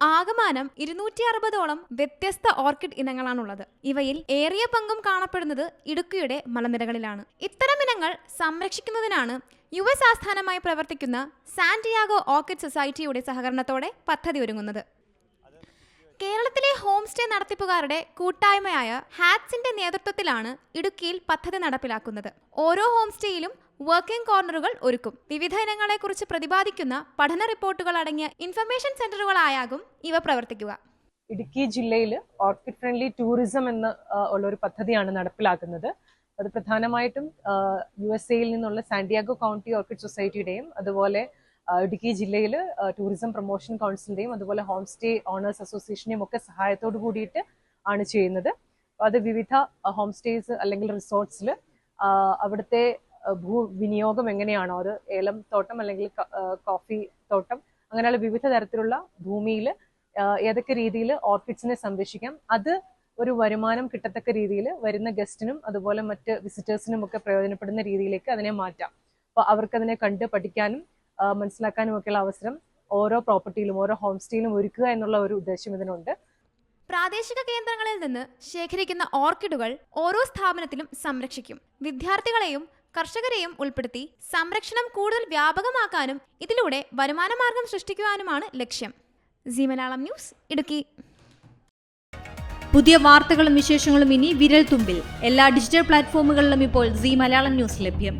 ആകമാനം ഇരുന്നൂറ്റി അറുപതോളം വ്യത്യസ്ത ഓർക്കിഡ് ഇനങ്ങളാണുള്ളത്. ഇവയിൽ ഏറിയ പങ്കും കാണപ്പെടുന്നത് ഇടുക്കിയുടെ മലനിരകളിലാണ്. ഇത്തരം ഇനങ്ങൾ സംരക്ഷിക്കുന്നതിനാണ് യു എസ് ആസ്ഥാനമായി പ്രവർത്തിക്കുന്ന സാന്റിയാഗോ ഓർക്കിഡ് സൊസൈറ്റിയുടെ സഹകരണത്തോടെ പദ്ധതി ഒരുങ്ങുന്നത്. കേരളത്തിലെ ഹോം സ്റ്റേ നടത്തിപ്പുകാരുടെ കൂട്ടായ്മയായ ഹാറ്റ്സിന്റെ നേതൃത്വത്തിലാണ് ഇടുക്കിയിൽ പദ്ധതി നടപ്പിലാക്കുന്നത്. ഓരോ ഹോം സ്റ്റേയിലും വർക്കിംഗ് കോർണറുകൾ ഒരുക്കും. വിവിധ ഇനങ്ങളെക്കുറിച്ച് പ്രതിപാദിക്കുന്ന പഠന റിപ്പോർട്ടുകൾ അടങ്ങിയ ഇൻഫർമേഷൻ സെന്ററുകളായാകും ഇവ പ്രവർത്തിക്കുക. ഇടുക്കി ജില്ലയിൽ ഓർക്കിഡ് ഫ്രണ്ട്ലി ടൂറിസം എന്ന് ഉള്ള ഒരു പദ്ധതിയാണ് നടപ്പിലാക്കുന്നത്. അത് പ്രധാനമായിട്ടും യു എസ് എയിൽ നിന്നുള്ള സാന്റിയാഗോ കൗണ്ടി ഓർക്കിഡ് സൊസൈറ്റിയുടെയും അതുപോലെ ഇടുക്കി ജില്ലയിൽ ടൂറിസം പ്രൊമോഷൻ കൗൺസിലിന്റെയും അതുപോലെ ഹോം സ്റ്റേ ഓണേഴ്സ് അസോസിയേഷന്റെയും ഒക്കെ സഹായത്തോട് കൂടിയിട്ട് ആണ് ചെയ്യുന്നത്. അത് വിവിധ ഹോം സ്റ്റേസ് അല്ലെങ്കിൽ റിസോർട്ട്സിൽ അവിടുത്തെ ആ, ഭൂ വിനിയോഗം എങ്ങനെയാണോ? അത് ഏലം തോട്ടം അല്ലെങ്കിൽ കോഫി തോട്ടം. അങ്ങനെയുള്ള വിവിധ തരത്തിലുള്ള ഭൂമിയിൽ ഏതൊക്കെ രീതിയിൽ ഓർക്കിഡ്സിനെ സംരക്ഷിക്കാം. അത് ഒരു വരുമാനം കിട്ടത്തക്ക രീതിയിൽ വരുന്ന ഗസ്റ്റിനും അതുപോലെ മറ്റ് വിസിറ്റേഴ്സിനും ഒക്കെ പ്രയോജനപ്പെടുന്ന രീതിയിലേക്ക് അതിനെ മാറ്റാം. അപ്പോൾ അവർക്ക് അതിനെ കണ്ട് പഠിക്കാനും മനസ്സിലാക്കാനും ഒക്കെയുള്ള അവസരം ഓരോ പ്രോപ്പർട്ടിയിലും ഓരോ ഹോം സ്റ്റേയിലും ഒരുക്കുക എന്നുള്ള ഒരു ഉദ്ദേശം ഇതിനുണ്ട്. പ്രാദേശിക കേന്ദ്രങ്ങളിൽ നിന്ന് ശേഖരിക്കുന്ന ഓർക്കിഡുകൾ ഓരോ സ്ഥാപനത്തിലും സംരക്ഷിക്കും. വിദ്യാർത്ഥികളെയും കർഷകരെയും ഉൾപ്പെടുത്തി സംരക്ഷണം കൂടുതൽ വ്യാപകമാക്കാനും ഇതിലൂടെ വരുമാനമാർഗം സൃഷ്ടിക്കുവാനുമാണ് ലക്ഷ്യം. C Malayalam news Idukki. പുതിയ വാർത്തകളും വിശേഷങ്ങളും ഇനി വിരൽ തുമ്പിൽ എല്ലാ ഡിജിറ്റൽ പ്ലാറ്റ്ഫോമുകളിലും ഇപ്പോൾ സി മലയാളം ന്യൂസ് ലഭ്യം.